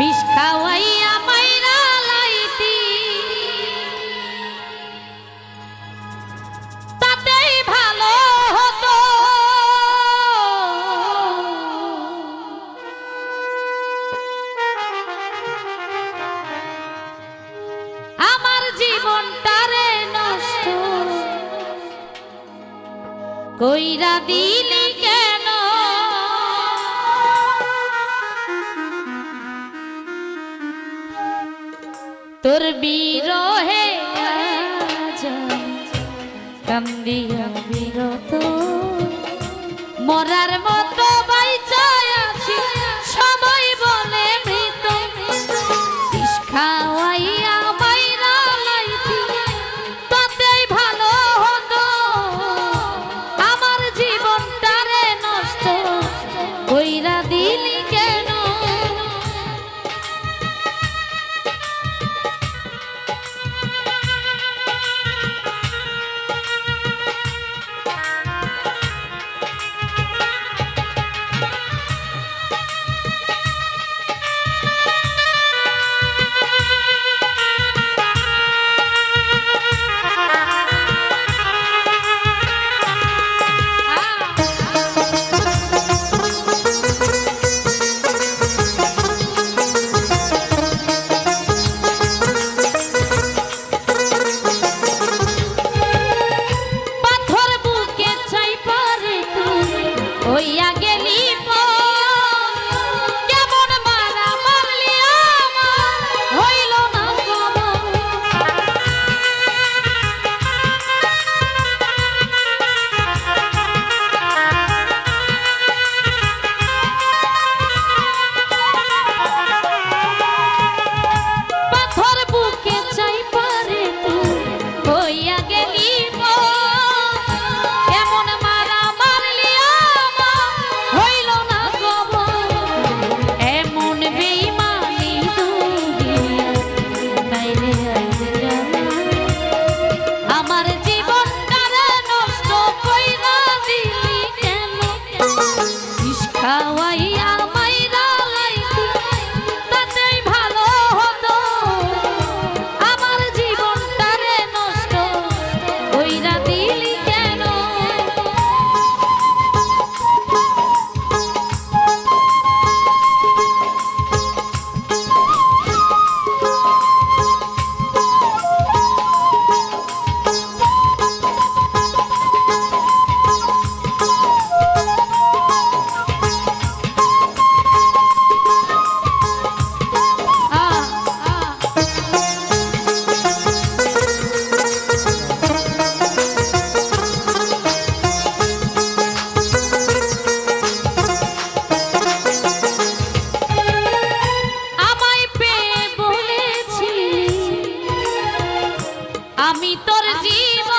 বিষ খাওয়াইয়া ভালো হতো। আমার নষ্ট কইরা দিলে তোর বিরহে কান্দিয়া তো মরার মতো Hoy Ciao. আমি তোর জীবন